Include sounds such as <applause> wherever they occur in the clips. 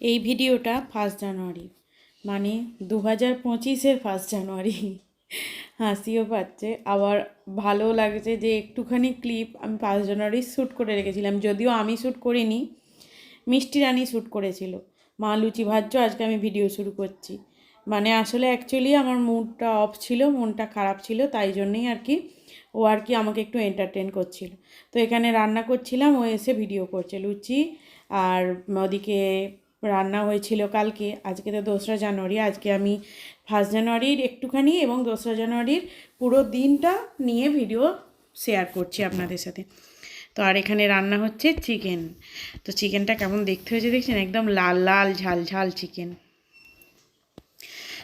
এই ভিডিওটা first January. মানে দু হাজার পঁচিশের ফার্স্ট জানুয়ারি। হাসিও পাচ্ছে। আবার ভালো লাগছে যে একটুখানি ক্লিপ আমি ফার্স্ট জানুয়ারি শ্যুট করে রেখেছিলাম। যদিও আমি শ্যুট করিনি, মিষ্টি রানী শ্যুট করেছিল। মা লুচি ভাজ্য আজকে আমি ভিডিও শুরু করছি। মানে আসলে অ্যাকচুয়ালি আমার মুডটা অফ ছিল, মনটা খারাপ ছিল, তাই জন্যই আর কি ও আর কি আমাকে একটু এন্টারটেন করছিল। তো এখানে রান্না করছিলাম, ও এসে ভিডিও করছে, লুচি আর ওদিকে রান্না হয়েছিল কালকে। আজকে তো দোসরা জানুয়ারি, আজকে আমি ফার্স্ট জানুয়ারির একটুখানি এবং দোসরা জানুয়ারির পুরো দিনটা নিয়ে ভিডিও শেয়ার করছি আপনাদের সাথে। তো আর এখানে রান্না হচ্ছে চিকেন। তো চিকেনটা কেমন দেখতে হয়েছে দেখছেন? একদম লাল লাল, ঝাল ঝাল চিকেন।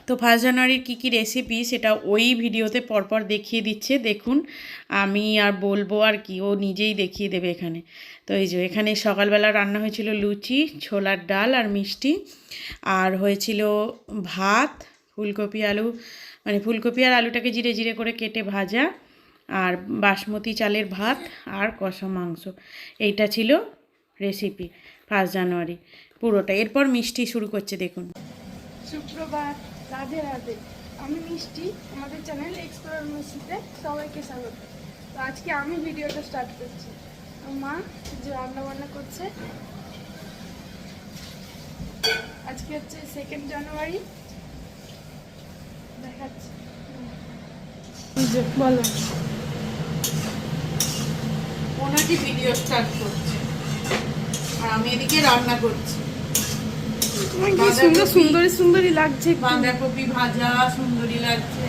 তো ফার্স্ট জানুয়ারির কী কী রেসিপি সেটা ওই ভিডিওতে পরপর দেখিয়ে দিচ্ছে। দেখুন, আমি আর বলব আর কি, ও নিজেই দেখিয়ে দেবে এখানে। তো এই যে, এখানে সকালবেলা রান্না হয়েছিল লুচি, ছোলার ডাল আর মিষ্টি। আর হয়েছিল ভাত, ফুলকপি আলু মানে ফুলকপি আর আলুটাকে জিরে জিরে করে কেটে ভাজা। আর বাসমতি চালের ভাত আর কষা মাংস। এইটা ছিল রেসিপি ফার্স্ট জানুয়ারি, পুরোটা। এরপর মিষ্টি শুরু করছে, দেখুন। সুপ্রভাত রাধে রাধে আমি মিষ্টি আমাদের চ্যানেল এক্সপ্লোর মিষ্টিতে সবাইকে স্বাগত। তো আজকে আমি ভিডিওটা স্টার্ট করছি। মা যে রান্না বান্না করছে আজকে হচ্ছে সেকেন্ড জানুয়ারি দেখাচ্ছি। বলো। ওনাকে ভিডিও স্টার্ট করছে। আর আমি এদিকে রান্না করছি। সুন্দর সুন্দরী সুন্দরী লাগছে বাঁধাকপি ভাজা সুন্দরী লাগছে।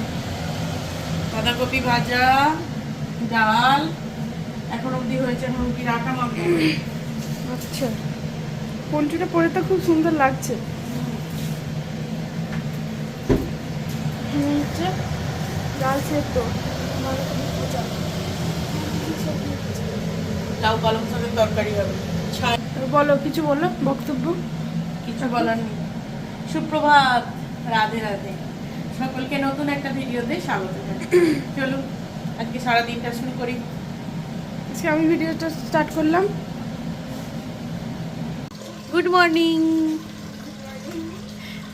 বাঁধাকপি ভাজা ডাল এখন অবধি হয়েছে এখন কি রাখা মাখা আচ্ছা। পোলট্রিটা পরে তো খুব সুন্দর লাগছে। ডাল সেদ্ধ লাউ পালং শাকের তরকারি হবে। বলো কিছু বলো বক্তব্য? কিছু বলার নেই। সুপ্রভাত রাধে রাধে। সকলকে নতুন একটা ভিডিওতে স্বাগত <clears throat> চলুন আজকে সারা দিনটা শুরু করি। আজকে আমি ভিডিওটা স্টার্ট করলাম। Good morning.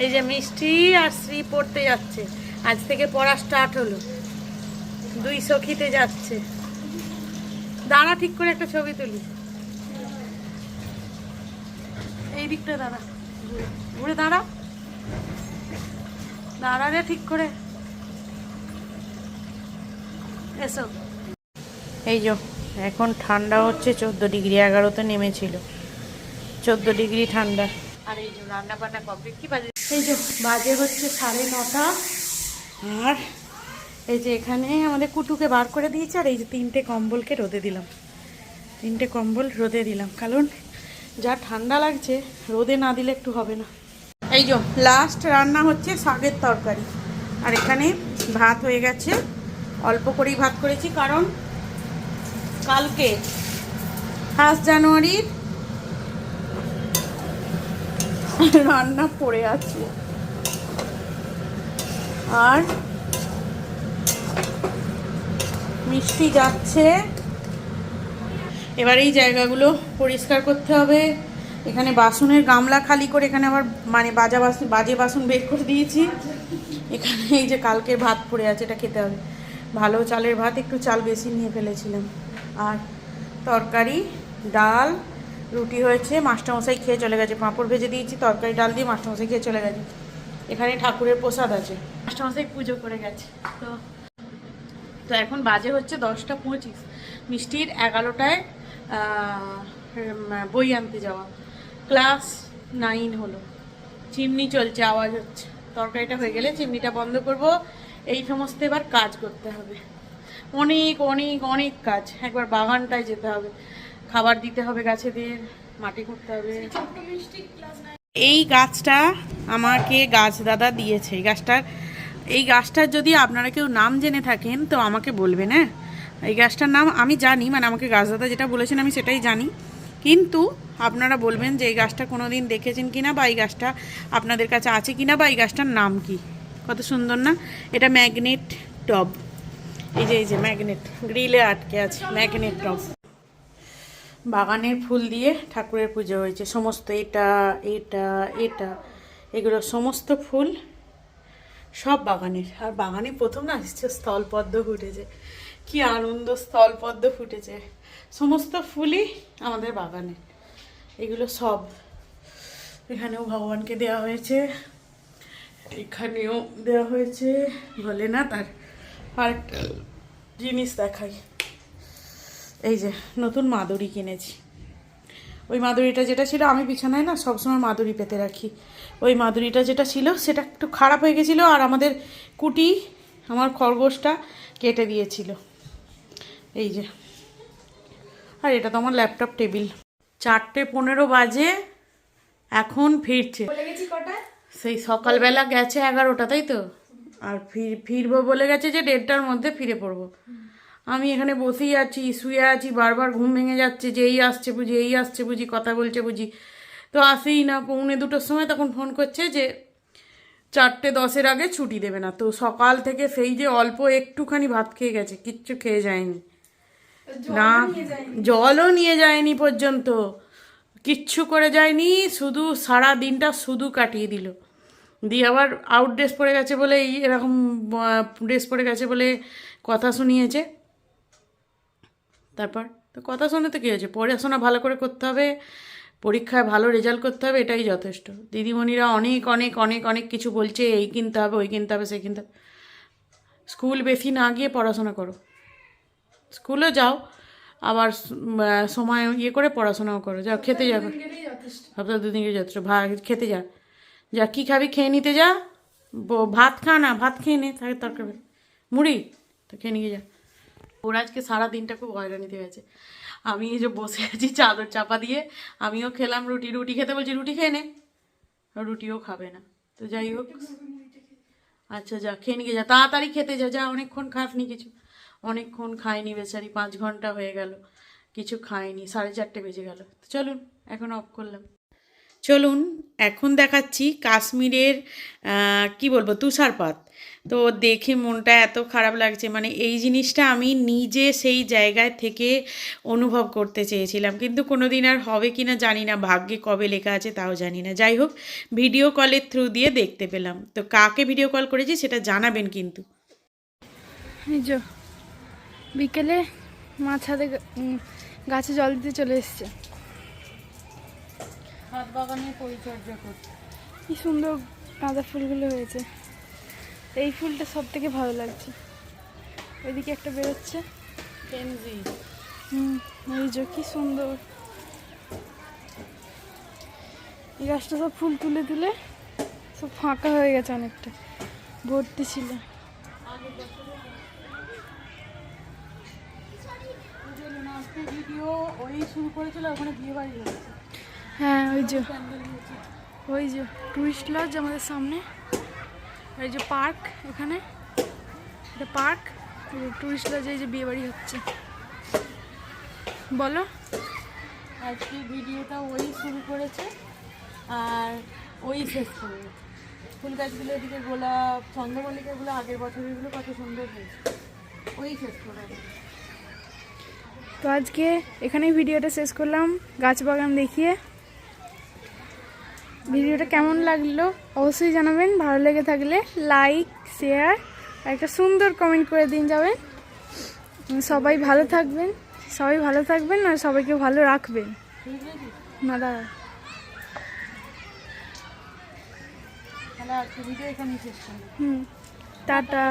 এই যে মিষ্টি আর শ্রী পড়তে যাচ্ছে। আজ থেকে পড়া স্টার্ট হলো। দুই সখীতে যাচ্ছে। দাঁড়া ঠিক করে একটা ছবি তুলি। এই দিকটা দাঁড়া। ঘুরে দাঁড়া। দাঁড়া রে ঠিক করে। এসো। এই যো এখন ঠান্ডা হচ্ছে চোদ্দ ডিগ্রি এগারোতে নেমেছিল। চোদ্দ ডিগ্রি ঠান্ডা। আর এই যে রান্না বান্না কমপ্লিট কি বাজে? এই যে বাজে হচ্ছে সাড়ে নটা। আর এই যে এখানে আমাদের কুটুকে বার করে দিয়েছে আর এই যে তিনটে কম্বলকে রোদে দিলাম। তিনটে কম্বল রোদে দিলাম কারণ যা ঠান্ডা লাগছে, রোদে না দিলে একটু হবে না। এই যে লাস্ট রান্না হচ্ছে শাকের তরকারি। আর এখানে ভাত হয়ে গেছে। অল্প করেই ভাত করেছি, কারণ কালকে ফার্স্ট জানুয়ারির রান্না পড়ে আছে। আর মিষ্টি যাচ্ছে। এবার এই জায়গাগুলো পরিষ্কার করতে হবে। এখানে বাসনের গামলা খালি করে এখানে আবার মানে বাজা বাসন বাজে বাসন বের করে দিয়েছি। এখানে এই যে কালকের ভাত পড়ে আছে, এটা খেতে হবে। ভালো চালের ভাত, একটু চাল বেশি নিয়ে ফেলেছিলাম। আর তরকারি, ডাল, রুটি হয়েছে, মাস্টারমশাই খেয়ে চলে গেছে। পাঁপড় ভেজে দিয়েছি, তরকারি, ডাল দিয়ে মাস্টারমশাই খেয়ে চলে গেছে। এখানে ঠাকুরের প্রসাদ আছে। মাস্টারমশাই পুজো করে গেছে। তো তো এখন বাজে হচ্ছে দশটা পঁচিশ। মিষ্টির এগারোটায় বই আনতে যাওয়া। ক্লাস নাইন হলো। চিমনি চলছে, আওয়াজ হচ্ছে। তরকারিটা হয়ে গেলে চিমনিটা বন্ধ করব। এই সমস্ত এবার কাজ করতে হবে। অনেক অনেক অনেক কাজ। একবার বাগানটায় যেতে হবে। খাবার দিতে হবে গাছেদের, মাটি করতে হবে। এই গাছটা আমাকে গাছ দাদা দিয়েছে। এই গাছটার এই গাছটার যদি আপনারা কেউ নাম জেনে থাকেন, তো আমাকে বলবেন হ্যাঁ? এই গাছটার নাম আমি জানি মানে আমাকে গাছ দাদা যেটা বলেছেন আমি সেটাই জানি। কিন্তু আপনারা বলবেন যে এই গাছটা কোনো দিন দেখেছেন কি না বা এই গাছটা আপনাদের কাছে আছে কি না বা এই গাছটার নাম কি? কত সুন্দর না? এটা ম্যাগনেট টব। এই যে এই যে ম্যাগনেট, গ্রিলে আটকে আছে, ম্যাগনেট টব। বাগানের ফুল দিয়ে ঠাকুরের পুজো হয়েছে। সমস্ত এটা এটা এটা, এগুলো সমস্ত ফুল সব বাগানের আর বাগানে প্রথম না এসছে স্থলপদ্ম ফুটেছে। কি আনন্দ, স্থলপদ্ম ফুটেছে। সমস্ত ফুলই আমাদের বাগানে। এগুলো সব এখানেও ভগবানকে দেওয়া হয়েছে। এখানেও দেওয়া হয়েছে বলে না তার আরেকটা জিনিস দেখাই। এই যে নতুন মাদুরি কিনেছি। ওই মাদুরিটা যেটা ছিল আমি বিছানায় না সবসময় মাদুরি পেতে রাখি। ওই মাদুরিটা যেটা ছিল সেটা একটু খারাপ হয়ে গেছিল আর আমাদের কুটি আমার খরগোশটা কেটে দিয়েছিল। এই যে। আর এটা তো আমার ল্যাপটপ টেবিল। চারটে পনেরো বাজে এখন ফিরছে। সেই সকালবেলা গেছে এগারোটা তাই তো? আর ফির ফিরবো বলে গেছে যে দেড়টার মধ্যে ফিরে পড়ব। আমি এখানে বসেই আছি শুয়ে আছি বারবার ঘুম ভেঙে যাচ্ছে যে এই আসছে বুঝি এই আসছে বুঝি কথা বলছে বুঝি। তো আসেই না পৌনে দুটোর সময় তখন ফোন করছে যে চারটে দশের আগে ছুটি দেবে না। তো সকাল থেকে সেই যে অল্প একটুখানি ভাত খেয়ে গেছে কিচ্ছু খেয়ে যায়নি। না জলও নিয়ে যায়নি পর্যন্ত। কিচ্ছু করে যায়নি শুধু সারা দিনটা শুধু কাটিয়ে দিল। দিয়ে আবার আউট ড্রেস পরে গেছে বলে এই এরকম ড্রেস পরে গেছে বলে কথা শুনিয়েছে। তারপর তো কথা শুনে তো কী হয়েছে? পড়াশোনা ভালো করে করতে হবে, পরীক্ষায় ভালো রেজাল্ট করতে হবে, এটাই যথেষ্ট। দিদিমণিরা অনেক অনেক অনেক অনেক কিছু বলছে, এই কিনতে হবে, ওই কিনতে হবে, সেই কিনতে হবে। স্কুল বেশি না গিয়ে পড়াশোনা করো। স্কুলে যাও, আবার সময় ইয়ে করে পড়াশোনাও করো, যাও, খেতে যাবে সপ্তাহে দুদিন যথেষ্ট, ভা, খেতে যা। যা, কী খাবি খেয়ে নিতে যা ভাত খা না, ভাত খেয়ে নে তাকে তরকারি। মুড়ি, তো খেয়ে নিয়ে যা। ওর আজকে সারা দিনটা খুব হয়রানিতে গেছে। আমি এই যে বসে আছি চাদর চাপা দিয়ে, আমিও খেলাম রুটি রুটি খেতে বলছি, রুটি খেয়ে নে। রুটিও খাবে না। তো যাই হোক। আচ্ছা যা, খেয়ে নিয়ে যা, তাড়াতাড়ি খেতে যা যা, অনেকক্ষণ খাসনি কিছু। অনেকক্ষণ খায়নি বেচারি, পাঁচ ঘণ্টা হয়ে গেল। কিছু খায়নি সাড়ে চারটে বেজে গেল। তো চলুন, এখন অফ করলাম। চলুন এখন দেখাচ্ছি কাশ্মীরের কি বলব, তুষারপাত। তো দেখে মনটা এত খারাপ লাগছে মানে এই জিনিসটা আমি নিজে সেই জায়গায় থেকে অনুভব করতে চেয়েছিলাম। কিন্তু কোনো দিন আর হবে কি না জানি না, ভাগ্যে কবে লেখা আছে তাও জানি না। যাই হোক, ভিডিও কলের থ্রু দিয়ে দেখতে পেলাম। তো কাকে ভিডিও কল করেছি সেটা জানাবেন কিন্তু। বিকেলে মা ছাদে গাছে জল দিতে চলে এসছে। হাত বাগানের পরিচর্যা করতে। কি সুন্দর গাঁদা ফুলগুলো হয়েছে। এই ফুলটা সব থেকে ভালো লাগছে। ওইদিকে একটা বেরোচ্ছে। পেনজি হুম এই যে কি সুন্দর। এই গাছটা সব ফুল তুলে তুলে সব ফাঁকা হয়ে গেছে অনেকটা। ভর্তি ছিল। ভিডিও ওই শুরু করেছিল ওখানে বিয়ে বাড়ি হয়েছে। হ্যাঁ ওই যে। ওই যে টুরিস্ট লজ আমাদের সামনে। এই যে পার্ক এখানে। এটা পার্ক টুরিস্ট লজে এই যে বিয়ে বাড়ি হচ্ছে। বলো। আজকে ভিডিওটা ওই শুরু করেছে আর ওই শেষ করবে ফুল গাছগুলো এদিকে গোলাপ চন্দ্রমল্লিকাগুলো আগের বছরেরগুলো কত সুন্দর হয়েছে। ওই শেষ করে তো আজকে এখানেই ভিডিওটা শেষ করলাম। গাছ বাগান দেখিয়ে ভিডিওটা কেমন লাগল অবশ্যই জানাবেন। ভালো লেগে থাকলে লাইক শেয়ার আর একটা সুন্দর কমেন্ট করে দিন যাবেন। সবাই ভালো থাকবেন সবাই ভালো থাকবেন আর সবাইকে ভালো রাখবেন। না দাদা হুম টাটা।